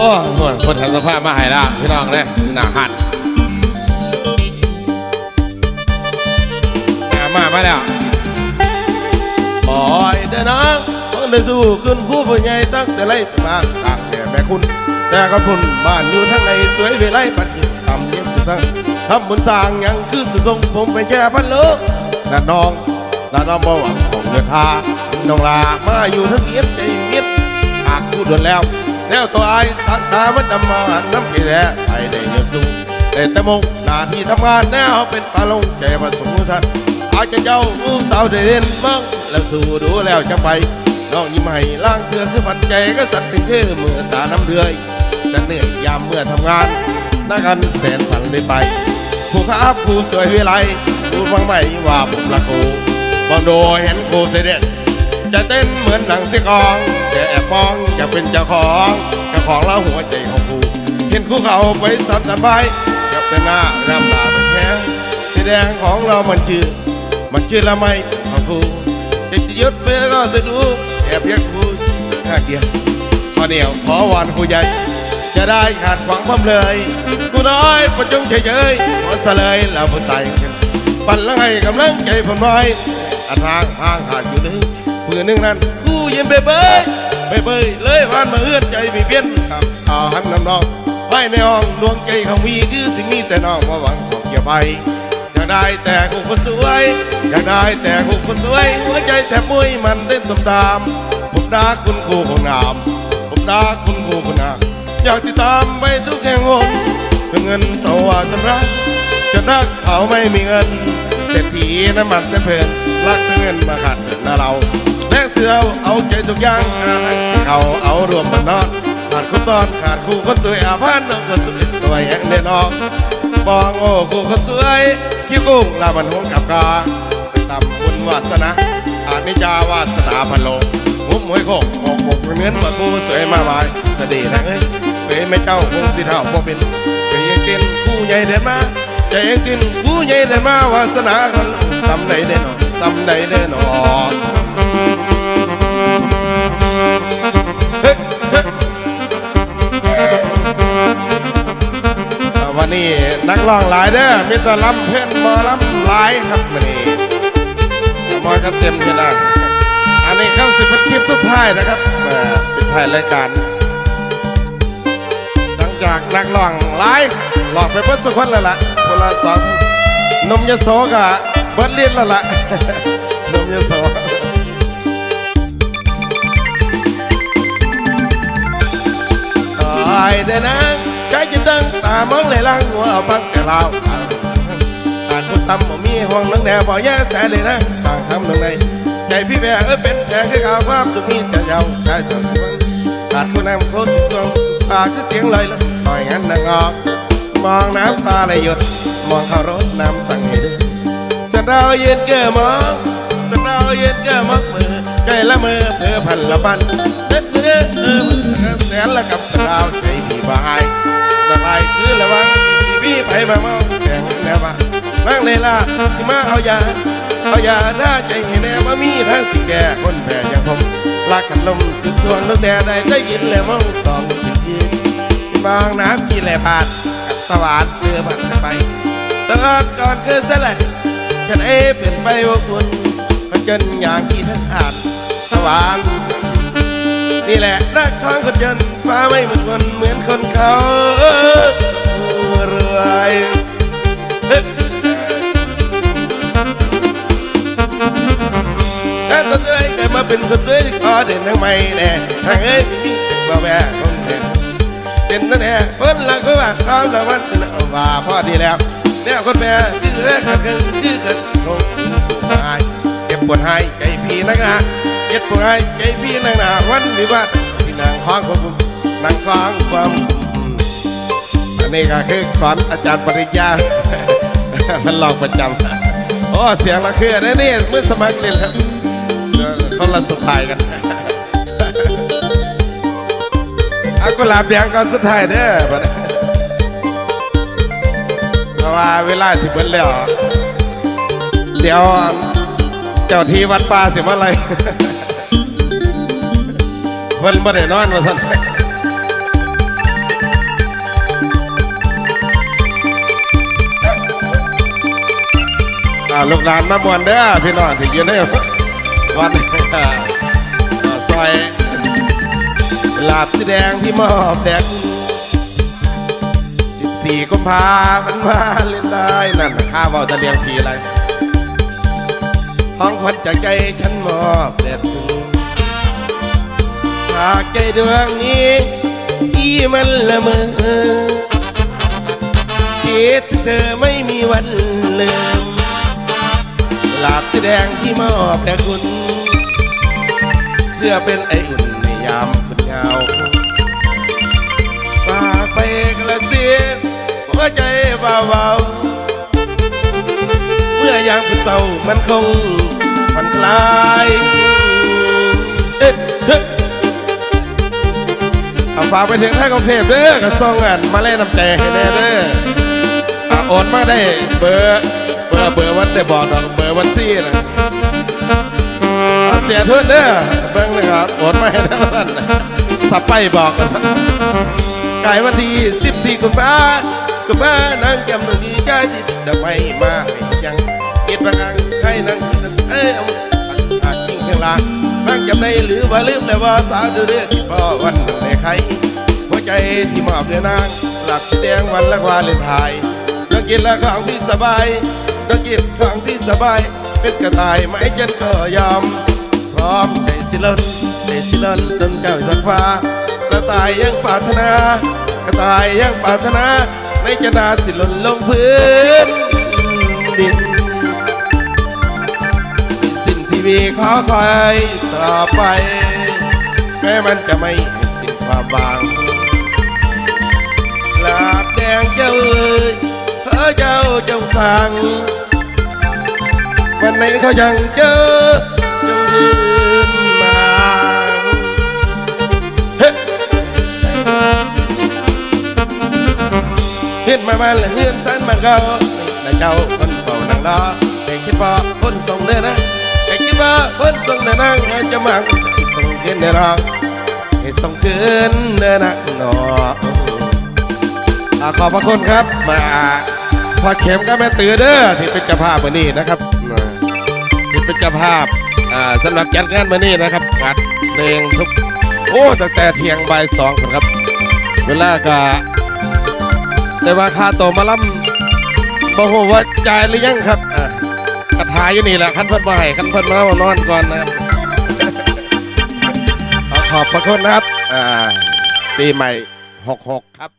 อ้หมดคนทำสภาพมาให้ละพี่น้องเลยหนาหันมา มามาแล้วปล่อยเด้อนะต้องได้สู้ขึ้นผู้ผู้ใหญ่ตั้งแต่ไรแต่มาตากแต่แม่คุณ แต่ก็พุ่นบ้านอยู่ทางในสวยเวไลปัดจิตต่ำเย็นสุดทั้งทำบุญสร้างยังคือสุดทรงผมไปแค่พันโลกน้าน้องน้าน้องบ่หวังของเดินทาน้องลามาอยู่ทั้งเงียบใจเงียบหากพูดโดนแล้ว แล้วตัวไอ้สักดามันดำมาน้ำกี่แล้ไปได้เยอะสูงแต่แต่มงหน้าที่ทำงานแนวเป็นปลาลงแก่มาสมุท่านอาจจะเจ้าผู้สาวเด่นบ้างแล้วสู้ดูแล้วจะไปน้องยิ้มให้ล่างเถื่อคือฝันใจก็สั่นถึงคือเมื่อตาน้ำเดือยฉันเหนื่อยยามเมื่อทำงานน้ากันแสนฝันได้ไปผู้ค้าผู้สวยวิไลพูดบ้างไหมว่าผมละโกบางโดเห็นโคเสด็จ จะเต้นเหมือนหนังเสียกองจะแอบมองจะเป็นเจ้าของเจ้าของแล้วหัวใจของกูเห็นคู่เขาไปสับสันไปจะเป็นหน้าน้ำตาเป็นแข้งสีแดงของเรามันชื่อมันชื่อละไม่ของกูจะจะยุดไปแล้วก็สะดูแอบยักกูข้าเดียวพอเดียวขอวอนผู้ใหญ่จะได้ขาดหวังพมเลยกูน้อยประจงเฉยๆขอเสลยแล้วผู้ใส่ปั่นละให้กำลังใจผมน้อยอันทางทางขาดอยู่นึง มือหนึ่งนั้นกูยิ้มเบยเบยเบยเบยเลยผ่านมาเอื้อนใจมีเพี้ยนครับเอาหักน้ำนองไว้ในห้องดวงใจเขามีคือสิ่งนี้แต่น้องว่าหวังของเกี่ยวไปอยากได้แต่กูคนสวยอยากได้แต่กูคนสวยหัวใจแทบมุ้ยมันเต้นสมตามผมรักคุณครูของนามผมรักคุณครูของนามอยากติดตามไปทุกแห่งหนเพื่อเงินสวัสดิ์รักจะรักเขาไม่มีเงิน เศรษฐีน้ำมันเส้นเพลินรักแต่เงินมาขาดนะเราแลกเสือเอาใจทุกอย่างเขาเอารวมมันนอนขาดคู่ตอนขาดคู่คนสวยอาพานน้องก็สวยสวยแห่งเดนออกบองโอ้กูคนสวยคิ้วกุ้งลาบันหงกับกาไปตำบุญวาสนาอานิจาวาสนาพันโลงมุมหวยโคกหกหกเนื้อมากูสวยมาบายสดีนะเอ้ยเว้ไม่เจ้าคงสิเท่าบ่เป็นเว้ยยังกินคู่ใหญ่เดินมา ใจยังกินคู่ใหญ่เดินมาวาสนาคนตำไหนเด่นอตำไหนเด่นอเฮ้ยเฮ้ยอ่าวันนี้นักร้องหลายเด้อมีแต่ลำเพื่อนหมอลำหลายครับวันนี้มอกันเต็มที่แล้วอันนี้เข้าสิเป็นคลิปสุดท้ายนะครับเป็นท้ายรายการหลังจากนักร้องหลายหลอกไปเบิ้สุกคนแล้วล่ะ ละสองนมยโสกะเบิร์ดลิ้นล้วล่ะนมยโสตายเด้อนะใจจะตั้งตามองเลยล่างหัวเอาพักแต่เราอาจกูซ้ำบ่มีห่วงนังแนวบ่แย่แสเลยนะต่างทำตรงไหนใจพี่แบกเอ้ยเป็นแผลคือข่าวความสุขมีแต่ยาวใจสดชื่นขาดคุณนำโคตรทรงปากคือเสียงลอยลมซอยงั้นนางออก มองน้ำตาไหลหยด มองเข้ารถน้ำสั่งให้เดินสันดาเย็นเก้อมองสันดาเย็นเก้อมองมือใจละมือเพื่อพันละพันเด็ดเนื้อเออแสนละกับสันดาใจพี่บายตะไลคือละวังพี่ไปมาเมาแข่งแนวว่าบ้างเลยล่ะที่มาเอายาเอายาหน้าใจให้แน่ว่ามีทางสิแก่คนแพ้อย่างผมลากกันลมสุดทวงลูกแดดได้ได้ยินแล้วมองสองทีบางน้ำกินแหล่ผ่าน สวรรค์เรือผ่านไปตลอดก่อนคือเสลยฉันเอเป็นไปว่าคุณผจญอย่างที่ท่านอ่านสวรรค์นี่แหละรักท้องคนจนฟ้าไม่เหมือนคนเหมือนคนเขารวยเฮ้ยถ้าตัวสวยเกิดมาเป็นคนสวยขอเด่นทั้งไม่แน่ทางเอ้ยพี่บ่แม่ เป็นนั่นแหละคนละก็ว่าควาละวันเป็นเอาว่าพ่อดีแล้วแนวคนแม่ที่แรกกันที่เกิดลงหายเก็บปวดหายใจพี่นักหนาเก็บปวดหายใจพี่นักหนาวันวิวาทที่นางคล้องของผมนางคล้องความอันนี้ก็คือสอนอาจารย์ปริญญามันลองประจำโอ้เสียงละคือนะนี่เมื่อสมัครเรียนครับคนละสไตล์กัน กุหลาบแดงก่อนสุดท้ายเด้อบัดนี้เพราะว่าเวลาที่เบิดแล้ว เดี๋ยวเจ้าที่วัดป่าสิมาอะไรเพิ่นบ่ได้นอนว่าสั่นลูกหลานมาบวนเด้อพี่น้องที่อยู่ในวัดซอย ลาบสีแดงที่มอบแดก14กุมภามันมาเล่นได้นั่นข้าเว่าจะเลี้ยงผีอะไรห้องคนจากใจฉันมอบแดดถึงหากใจดวงนี้ที่มันละเมอคิดเธอไม่มีวันลืมหลาบสีแดงที่มอบแด่คุณ เพื่อเป็นไออุ่น คุณเหงาฝากไปกระซิบหัวใจเบาๆเมื่อยามคุณเศร้ามันคงผ่อนคลายเอ๊ะเฮ้ยเอาฝากไปถึงท่านกรุงเทพเด้อกระซองกันมาเล่นน้ำใจให้แน่เด้ออะโอนมาได้เบอร์เบอร์เบอร์วันได้บอกดอกเบอร์วันซี่นะเอาเสียทุนเด้อเบิ่งนะครับโอนมาให้ได้ท่าน สับไปบอกกันกายวันที่สิบสี่กุมภากุมภานั่งจำตรงนี้ก็จิตจะไม่มาให้ยังคิดบางครั้งใครนั่งคิดเอ้ยเอาอาจริงข้างล่างนั่งจำได้หรือว่าลืมแต่ว่าสาวดูเรื่องที่พ่อวันในใครหัวใจที่มอบเดือนาง หลักแดงวันละวาเลนไทน์ต้องกินละของที่สบายต้องกินของที่สบาย เป็นกระต่ายไหมฉันก็ยอมพร้อมใจสิลน ใจสิลนจนเจ้าสักฟ้ากระต่ายยังปรารถนา กระต่ายยังปรารถนาในจะนาสิลนลงพื้นดินสิ้นทีวีขอคอยต่อไป แม้มันจะไม่สิ้นความบางลาบแดงเจ้าเอ้ยเฮ้อเจ้าจ้าฟัง วันไหนเขายังเจอ เห็นมามันเฮือนสันมันก็แต่เจ้าคนเฝ้านั่งรอแต่คิดว่าคนส่งเด้อนะแต่คิดว่าคนส่งเด้อนั่งจะมังส่งเกินเด้อรอให้ส่งเกินเด้อนะหนออ่าขอบพระคุณครับมาพอเข็มก็แม่ตือเด้อที่เป็นเจ้าภาพมื่อนี้นะครับที่เป็นเจ้าภาพอ่าสำหรับจัดงานมื่อนี้นะครับอัดเพลงทุกโอ้ตั้งแต่เที่ยงบ่ายสองคนครับ เวลาก็ แต่ว่าค่าตัวมาล่ำบอกว่าจ่ายหรือยังครับอ่ากระถายอยู่นี่แหละคันเพิ่นมาให้คันเพิ่นมาเอานอนก่อนนะครับขอขอบพระคุณนะครับปีใหม่ 66 ครับ